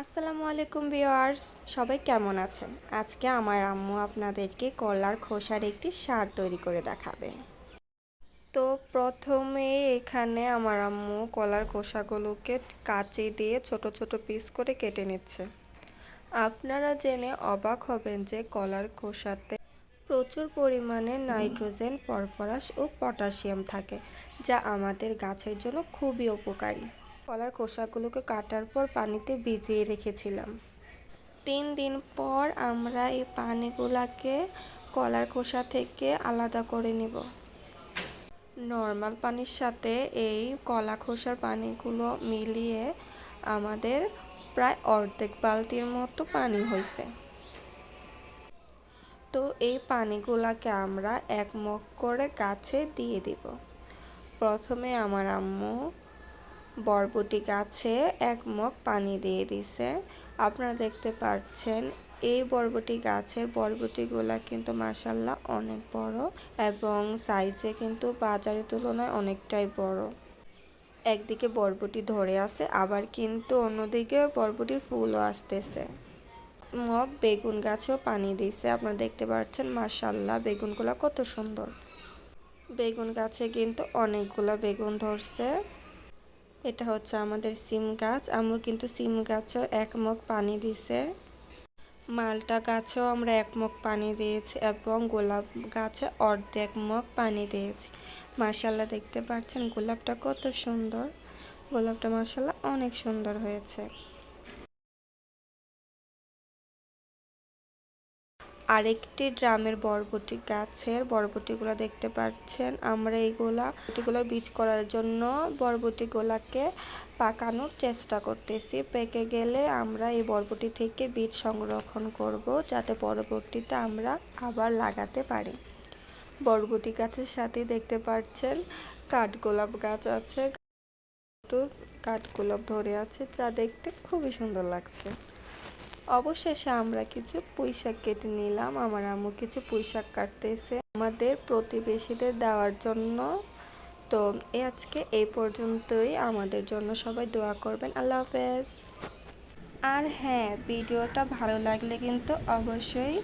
আসসালামু আলাইকুম ভিউয়ার্স, সবাই কেমন আছেন? আজকে আমার আম্মু আপনাদেরকে কলার খোসার একটি সার তৈরি করে দেখাবে। তো প্রথমে এখানে আমার আম্মু কলার খোসাগুলোকে কাঁচি দিয়ে ছোট ছোট পিস করে কেটে নিচ্ছে। আপনারা জেনে অবাক হবেন যে কলার খোসাতে প্রচুর পরিমাণে নাইট্রোজেন, ফসফরাস ও পটাশিয়াম থাকে, যা আমাদের গাছের জন্য খুবই উপকারী। কলার খোসাগুলোকে কাটার পর পানিতে ভিজিয়ে রেখেছিলাম। তিন দিন পর আমরা এই পানিগুলোকে কলার খোসা থেকে আলাদা করে নেব। নর্মাল পানির সাথে এই কলা খোসার পানিগুলো মিলিয়ে আমাদের প্রায় অর্ধেক বালতির মতো পানি হয়েছে। তো এই পানিগুলাকে আমরা এক মগ করে গাছে দিয়ে দিব। প্রথমে আমার আম্মু বরবটি গাছে এক মগ পানি দিয়ে দিছে। আপনারা দেখতে পাচ্ছেন, এই বরবটি গাছের বরবটিগুলা কিন্তু মাসাল্লাহ অনেক বড় এবং সাইজে কিন্তু বাজারের তুলনায় অনেকটাই বড়। একদিকে বরবটি ধরে আছে, আবার কিন্তু অন্যদিকে বরবটির ফুলও আসতেছে। মগ বেগুন গাছেও পানি দিছে, আপনারা দেখতে পাচ্ছেন মাসাল্লাহ বেগুনগুলা কত সুন্দর। বেগুন গাছে কিন্তু অনেকগুলা বেগুন ধরছে। এটা হচ্ছে আমাদের সিম গাছ। আম্মু কিন্তু সিম গাছও এক মগ পানি দিছে। মালটা গাছেও আমরা এক মগ পানি দিয়েছি এবং গোলাপ গাছে অর্ধেক মগ পানি দিয়েছি। মার্শাল্লাহ দেখতে পাচ্ছেন গোলাপটা কত সুন্দর। গোলাপটা মার্শাল্লাহ অনেক সুন্দর হয়েছে। আরেকটি ড্রামের বরবটি গাছের বরবটিগুলো দেখতে পাচ্ছেন। আমরা এইগুলা বরবটিগুলোর বীজ করার জন্য বরবটিগুলাকে পাকানোর চেষ্টা করতেছি। পেকে গেলে আমরা এই বরবটি থেকে বীজ সংরক্ষণ করব যাতে পরবর্তীতে আমরা আবার লাগাতে পারি। বরবটি গাছের সাথে দেখতে পাচ্ছেন কাঠগোলাপ গাছ আছে। কাঠগোলাপ ধরে আছে, যা দেখতে খুবই সুন্দর লাগছে। অবশেষে আমরা কিছু শাক কেটে নিলাম। আমার আম্মু কিছু শাক কাটতেছে আমাদের প্রতিবেশীদের দেওয়ার জন্য। তো আজকে এই পর্যন্তই। আমাদের জন্য সবাই দোয়া করবেন। আল্লাহ হাফেজ। আর হ্যাঁ ভিডিওটা ভালো লাগলে কিন্তু অবশ্যই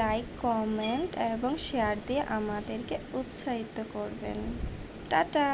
লাইক, কমেন্ট এবং শেয়ার দিয়ে আমাদেরকে উৎসাহিত করবেন। টাটা!